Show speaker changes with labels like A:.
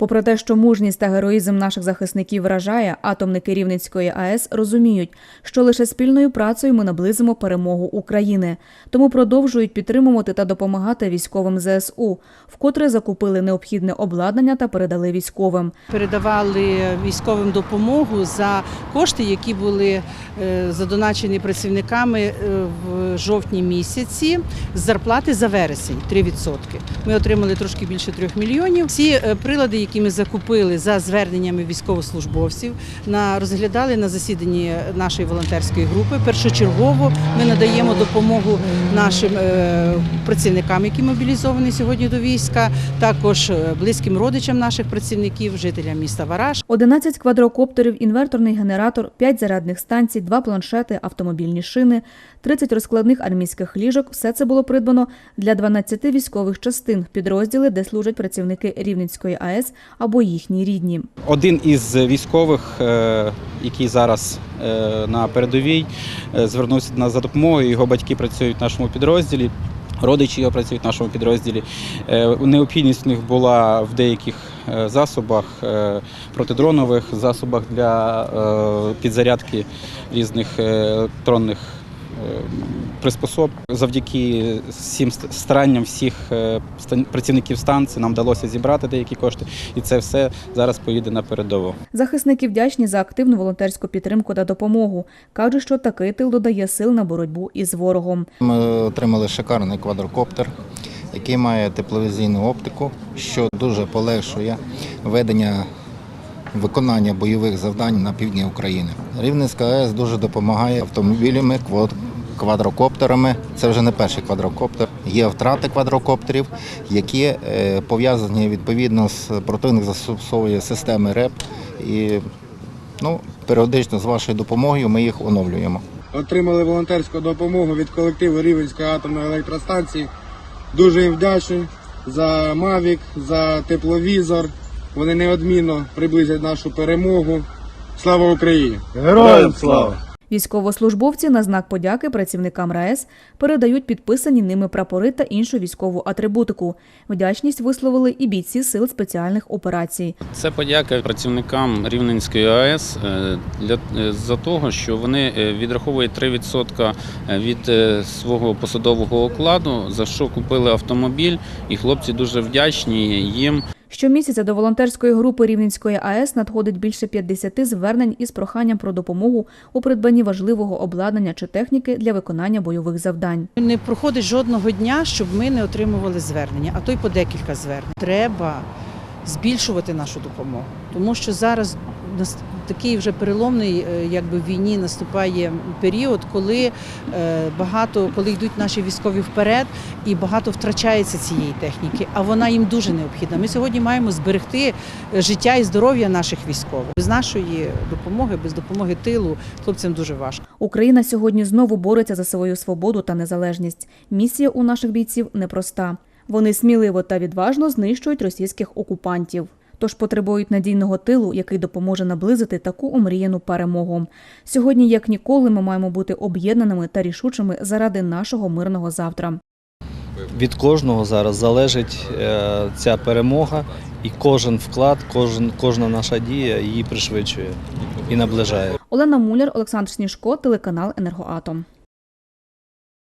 A: Попри те, що мужність та героїзм наших захисників вражає, атомники Рівненської АЕС розуміють, що лише спільною працею ми наблизимо перемогу України. Тому продовжують підтримувати та допомагати військовим ЗСУ, вкотре закупили необхідне обладнання та передали військовим.
B: передавали військовим допомогу за кошти, які були е, задоначені працівниками е, в жовтні місяці з зарплати за вересень 3%. Ми отримали трошки більше 3 мільйонів. Ці е, прилади, які ми закупили за зверненнями військовослужбовців, розглядали на засіданні нашої волонтерської групи. Першочергово ми надаємо допомогу нашим е, працівникам, які мобілізовані сьогодні до війська, також е, близьким родичам наших працівників, жителям міста Вараж.
A: 11 квадрокоптерів, інверторний генератор, 5 зарядних станцій, 2 планшети, автомобільні шини, 30 розкладних армійських ліжок – все це було придбано для 12 військових частин, підрозділи, де служать працівники Рівненської АЕС або їхні рідні.
C: Один із військових, е, який зараз е, на передовій, е, звернувся до нас за допомогою. Його батьки працюють в нашому підрозділі. Родичі його працюють в нашому підрозділі. Необхідність в них була в деяких засобах, протидронових засобах для підзарядки різних електронних приспособ. Завдяки всім старанням всіх е, стан- працівників станції нам вдалося зібрати деякі кошти, і це все зараз поїде на передову.
A: Захисники вдячні за активну волонтерську підтримку та допомогу. Кажуть, що такий тил додає сил на боротьбу із ворогом.
D: Ми отримали шикарний квадрокоптер, який має тепловізійну оптику, що дуже полегшує ведення виконання бойових завдань на півдні України. Рівненська АЕС дуже допомагає автомобілями, квадрокоптерами. Це вже не перший квадрокоптер. Є втрати квадрокоптерів, які е, пов'язані відповідно з противник застосовує системи РЕП. І ну, періодично з вашою допомогою ми їх оновлюємо.
E: отримали волонтерську допомогу від колективу Рівенської атомної електростанції. Дуже їм вдячний за Mavic, за тепловізор. Вони неодмінно приблизять нашу перемогу. Слава Україні!
F: Героям слава!
A: Військовослужбовці на знак подяки працівникам РаЕС передають підписані ними прапори та іншу військову атрибутику. Вдячність висловили і бійці сил спеціальних операцій.
G: Це подяка працівникам Рівненської АЕС е, е, за того, що вони е, відраховують 3% від свого посадового окладу, за що купили автомобіль, і хлопці дуже вдячні їм.
A: Щомісяця до волонтерської групи Рівненської АЕС надходить більше 50 звернень із проханням про допомогу у придбанні важливого обладнання чи техніки для виконання бойових завдань.
B: Не проходить жодного дня, щоб ми не отримували звернення, а то й по декілька звернень. Треба збільшувати нашу допомогу, тому що зараз такий вже переломний, е, якби в війні наступає період, коли е, багато, коли йдуть наші військові вперед, і багато втрачається цієї техніки, а вона їм дуже необхідна. Ми сьогодні маємо зберегти е, життя і здоров'я наших військових. Без нашої допомоги, без допомоги тилу, хлопцям дуже важко.
A: Україна сьогодні знову бореться за свою свободу та незалежність. Місія у наших бійців непроста. Вони сміливо та відважно знищують російських окупантів. Тож потребують надійного тилу, який допоможе наблизити таку омріяну перемогу. Сьогодні, як ніколи, ми маємо бути об'єднаними та рішучими заради нашого мирного завтра.
F: Від кожного зараз залежить е, ця перемога, і кожен вклад, кожен, кожна наша дія її пришвидшує і наближає.
A: Олена Муляр, Олександр Сніжко, телеканал Енергоатом.